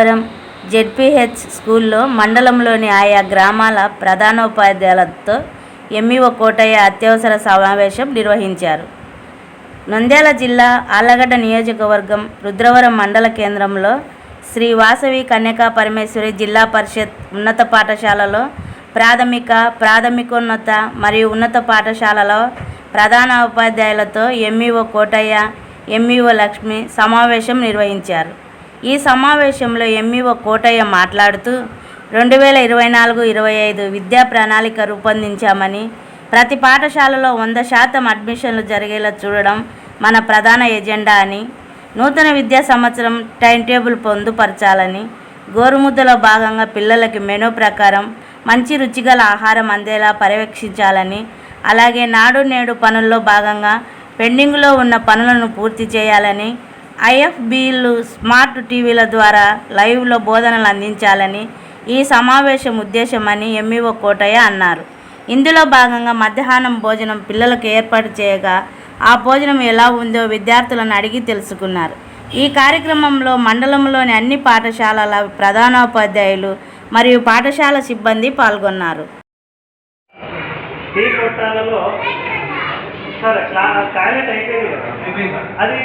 పురం ZPH స్కూల్లో మండలంలోని ఆయా గ్రామాల ప్రధానోపాధ్యాయులతో ఎంఈఓ కోటయ్య అత్యవసర సమావేశం నిర్వహించారు. నంద్యాల జిల్లా ఆలగడ్డ నియోజకవర్గం రుద్రవరం మండల కేంద్రంలో శ్రీ వాసవి కన్యకా పరమేశ్వరి జిల్లా పరిషత్ ఉన్నత పాఠశాలలో ప్రాథమిక ప్రాథమికోన్నత మరియు ఉన్నత పాఠశాలలో ప్రధాన ఉపాధ్యాయులతో ఎంఈఓ కోటయ్య ఎంఈఓ లక్ష్మి సమావేశం నిర్వహించారు. ఈ సమావేశంలో ఎంఈఓ కోటయ్య మాట్లాడుతూ రెండు వేల ఇరవై నాలుగు ఇరవై ఐదు విద్యా ప్రణాళిక రూపొందించామని ప్రతి పాఠశాలలో వంద శాతం అడ్మిషన్లు జరిగేలా చూడడం మన ప్రధాన ఎజెండా అని నూతన విద్యా సంవత్సరం టైం టేబుల్ పొందుపరచాలని గోరుముద్దలో భాగంగా పిల్లలకి మెనూ ప్రకారం మంచి రుచిగల ఆహారం అందేలా పర్యవేక్షించాలని అలాగే నాడు నేడు పనుల్లో భాగంగా పెండింగ్లో ఉన్న పనులను పూర్తి చేయాలని ఐఎఫ్బీలు స్మార్ట్ టీవీల ద్వారా లైవ్లో బోధనలు అందించాలని ఈ సమావేశం ఉద్దేశమని ఎంఈఓ కోటయ్య అన్నారు. ఇందులో భాగంగా మధ్యాహ్నం భోజనం పిల్లలకు ఏర్పాటు చేయగా ఆ భోజనం ఎలా ఉందో విద్యార్థులను అడిగి తెలుసుకున్నారు. ఈ కార్యక్రమంలో మండలంలోని అన్ని పాఠశాలల ప్రధానోపాధ్యాయులు మరియు పాఠశాల సిబ్బంది పాల్గొన్నారు. సార్ క్లా టాయిలెట్ అయిపోయింది కదా? అది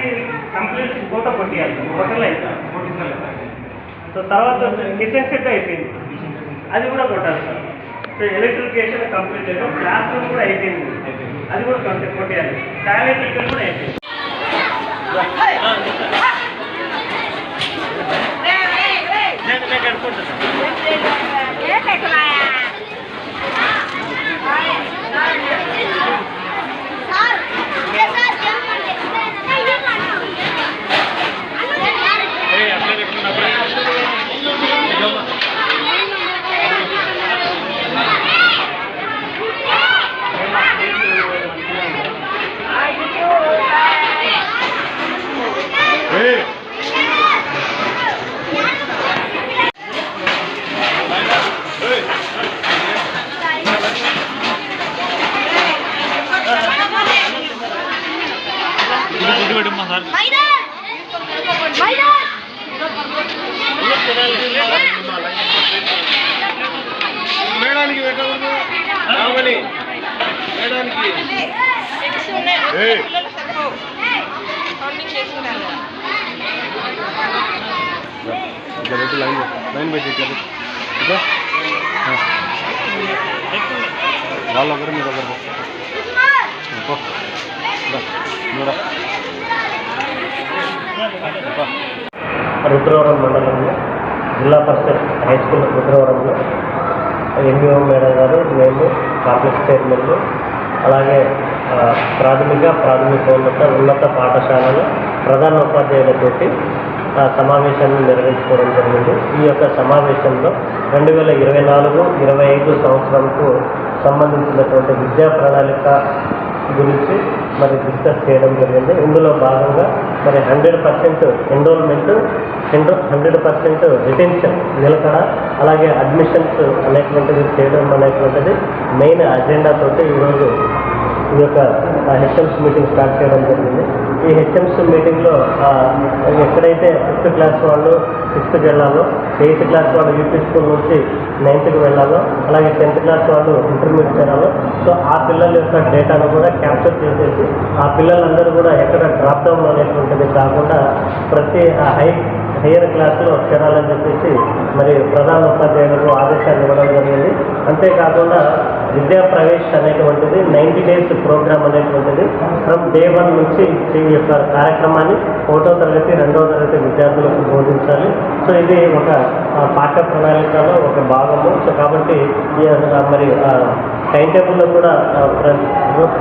కంప్లీట్ ఫోటో కొట్టియాలి. హోటల్ అయితే సో తర్వాత కిచెన్ సెట్ అయిపోయింది. అది కూడా కొట్టాలి సార్. సో ఎలక్ట్రిఫికేషన్ కంప్లీట్ అయిపోయింది క్లాస్ రూమ్ కూడా అయిపోయింది. అది కూడా కంప్లీట్ కొట్టేయాలి. టాయిలెట్ ఇక్కడ కూడా అయిపోయింది. నేను నేను కట్టుకుంటాను మేడానికి పెట్టకూడదు రామని మేడానికి. ఇట్లా పెట్టి లైన్ లైన్ పెట్టి ఇట్లా పెట్టి. ఇట్లా. వాళ్ళు ఒకరు మీరు ఒకరు. రుద్రవరం మండలంలో జిల్లా పరిషత్ హై స్కూల్ రుద్రవరంలో ఎంబీఓ మేడం గారు మేము కాంప్లెక్స్ చైర్మన్లు అలాగే ప్రాథమిక ప్రాథమికోన్నత ఉన్నత పాఠశాలలు ప్రధాన ఉపాధ్యాయులతోటి ఆ, సమావేశాన్ని నిర్వహించుకోవడం జరిగింది. ఈ యొక్క సమావేశంలో రెండు వేల ఇరవై నాలుగు ఇరవై ఐదు సంవత్సరంకు సంబంధించినటువంటి విద్యా ప్రణాళిక గురించి మరి డిస్కస్ చేయడం జరిగింది. ఇందులో భాగంగా మరి hundred percent enrolment hundred percent retention నిలకడ అలాగే అడ్మిషన్స్ అనేటువంటిది చేయడం అనేటువంటిది మెయిన్ అజెండా తోటి ఈరోజు ఈ యొక్క హెచ్ఎంస్ మీటింగ్ స్టార్ట్ చేయడం జరిగింది. ఈ హెచ్ఎంస్ మీటింగ్లో ఎక్కడైతే ఫిఫ్త్ క్లాస్ వాళ్ళు సిక్స్త్కి వెళ్ళాలో ఎయిత్ క్లాస్ వాళ్ళు యూపీ స్కూల్ నుంచి నైన్త్కి వెళ్ళాలో అలాగే టెన్త్ క్లాస్ వాళ్ళు ఇంటర్మీడియట్ చేయాలో సో ఆ పిల్లల యొక్క డేటాను కూడా క్యాప్చర్ చేసేసి ఆ పిల్లలందరూ కూడా ఎక్కడ డ్రాప్ డౌన్ అనేటువంటిది కాకుండా ప్రతి హై హయ్యర్ క్లాసులో చేరాలని చెప్పేసి మరి ప్రధాన ఉపాధ్యాయులకు ఆదేశాలు ఇవ్వడం జరిగింది. అంతేకాకుండా విద్యా ప్రవేశ్ అనేటువంటిది నైంటీ డేస్ ప్రోగ్రామ్ అనేటువంటిది ఫ్రమ్ డే వన్ నుంచి ఈ యొక్క కార్యక్రమాన్ని ఒకటో తరగతి రెండవ తరగతి విద్యార్థులకు బోధించాలి. సో ఇది ఒక పాఠ్య ప్రణాళికలో ఒక భాగము. సో కాబట్టి ఈ, మరి టైం టేబుల్లో కూడా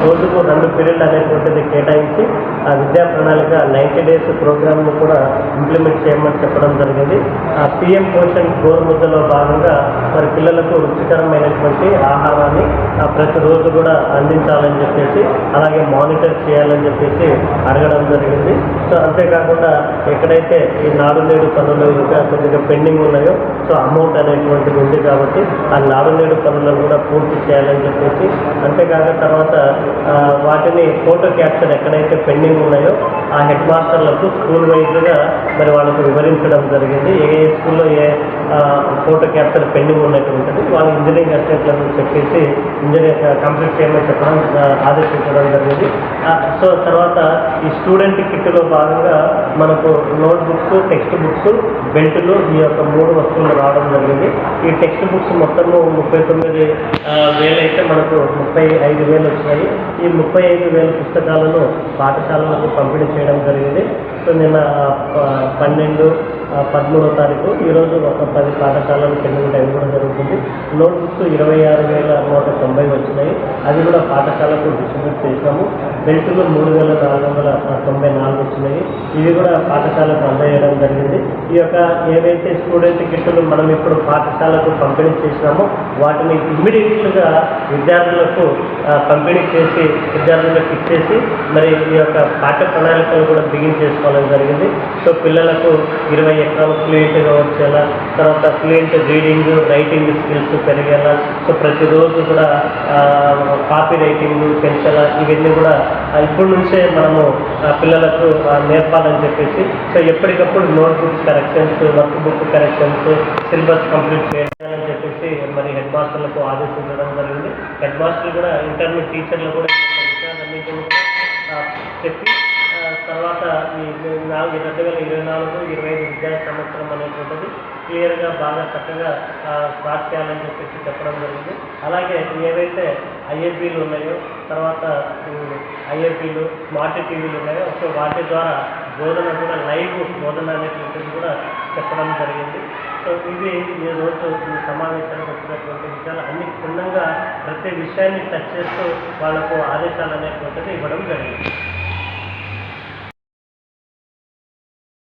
రోజుకు రెండు పీరియడ్లు అనేటువంటిది కేటాయించి ఆ విద్యా ప్రణాళిక నైంటీ డేస్ ప్రోగ్రామ్ను కూడా ఇంప్లిమెంట్ చేయమని చెప్పడం జరిగింది. ఆ పిఎం పోషన్ గోరుముద్దలో భాగంగా మరి పిల్లలకు రుచికరమైనటువంటి ఆహారాన్ని ప్రతిరోజు కూడా అందించాలని చెప్పేసి అలాగే మానిటర్ చేయాలని చెప్పేసి అడగడం జరిగింది. సో అంతేకాకుండా ఎక్కడైతే ఈ నాడు నేడు పనులు ఇంకా కొద్దిగా పెండింగ్ ఉన్నాయో సో అమౌంట్ అనేటువంటిది ఉంది కాబట్టి ఆ నాడు నేడు పనులను కూడా పూర్తి చేయాలని చెప్పేసి అంతేకాక తర్వాత వాటిని ఫోటో క్యాప్చర్ ఎక్కడైతే పెండింగ్ ఉన్నాయో ఆ హెడ్ మాస్టర్లకు స్కూల్ వైజ్గా మరి వాళ్ళకు వివరించడం జరిగింది. ఏ స్కూల్లో ఏ ఫోటో క్యాప్చర్ పెండింగ్ ఉన్నట్టు ఉంటుంది వాళ్ళు ఇంజనీరింగ్ అసిస్టెంట్లను చెప్పేసి ఇంజనీర్ కంప్లీట్ చేయమని చెప్పడం ఆదేశించడం జరిగింది. సో తర్వాత ఈ స్టూడెంట్ కిట్లో భాగంగా మనకు నోట్ బుక్స్ టెక్స్ట్ బుక్స్ బెల్టులు ఈ యొక్క మూడు వస్తువులు రావడం జరిగింది. ఈ టెక్స్ట్ బుక్స్ మొత్తము ముప్పై తొమ్మిది వేలు అయితే మనకు ముప్పై ఐదు వేలు వచ్చినాయి. ఈ ముప్పై ఐదు వేల పుస్తకాలను పాఠశాలలకు పంపిణీ చేయడం జరిగింది. సో నిన్న పన్నెండు పదమూడో తారీఖు ఈరోజు ఒక పది పాఠశాలలు పెండింగ్ టైం కూడా జరుగుతుంది. నోట్ బుక్స్ ఇరవై ఆరు వేల నూట తొంభై వచ్చినాయి. అది కూడా పాఠశాలకు డిస్ట్రిబ్యూట్ చేసినాము. బెల్టులు మూడు వేల నాలుగు వందల తొంభై నాలుగు వచ్చినాయి. ఇవి కూడా పాఠశాలకు అందజేయడం జరిగింది. ఈ యొక్క ఏవైతే స్టూడెంట్ కిట్లు మనం ఇప్పుడు పాఠశాలకు పంపిణీ చేసినామో వాటిని ఇమ్మీడియట్గా విద్యార్థులకు పంపిణీ చేసి విద్యార్థులకు ఇచ్చేసి మరి ఈ యొక్క పాఠ్య ప్రణాళికలు కూడా బిగిన్ చేసుకోవడం జరిగింది. సో పిల్లలకు ఇరవై ఎకరాలు ఫ్లూయెంట్గా వచ్చేలా తర్వాత ఫ్లూయెంట్ రీడింగ్ రైటింగ్ స్కిల్స్ పెరిగేలా సో ప్రతిరోజు కూడా కాపీ రైటింగ్ పెంచేలా ఇవన్నీ కూడా ఇప్పటి నుంచే మనము ఆ, పిల్లలకు నేర్పాలని చెప్పేసి సో ఎప్పటికప్పుడు notebooks corrections workbook corrections syllabus complete చేయాలని చెప్పేసి మరి హెడ్ మాస్టర్లకు ఆదేశించడం జరిగింది. హెడ్ మాస్టర్లు కూడా ఇంటర్మీడియట్ టీచర్లు కూడా చెప్పి తర్వాత ఈ నాలుగు రెండు వేల ఇరవై నాలుగు ఇరవై ఐదు విద్యా సంవత్సరం అనేటువంటిది క్లియర్గా బాగా చక్కగా స్టార్ట్ చేయాలని చెప్పేసి చెప్పడం జరిగింది. అలాగే ఏవైతే ఐఏపీలు ఉన్నాయో తర్వాత ఐఏపీలు స్మార్ట్ టీవీలు ఉన్నాయో సో వాటి ద్వారా బోధన కూడా లైవ్ బోధన అనేటువంటిది కూడా చెప్పడం జరిగింది. సో ఇవి ఈ రోజు ఈ సమావేశానికి వచ్చినటువంటి విషయాలు అన్ని క్షుణ్ణంగా ప్రతి విషయాన్ని టచ్ చేస్తూ వాళ్ళకు ఆదేశాలు అనేటువంటిది ఇవ్వడం జరిగింది.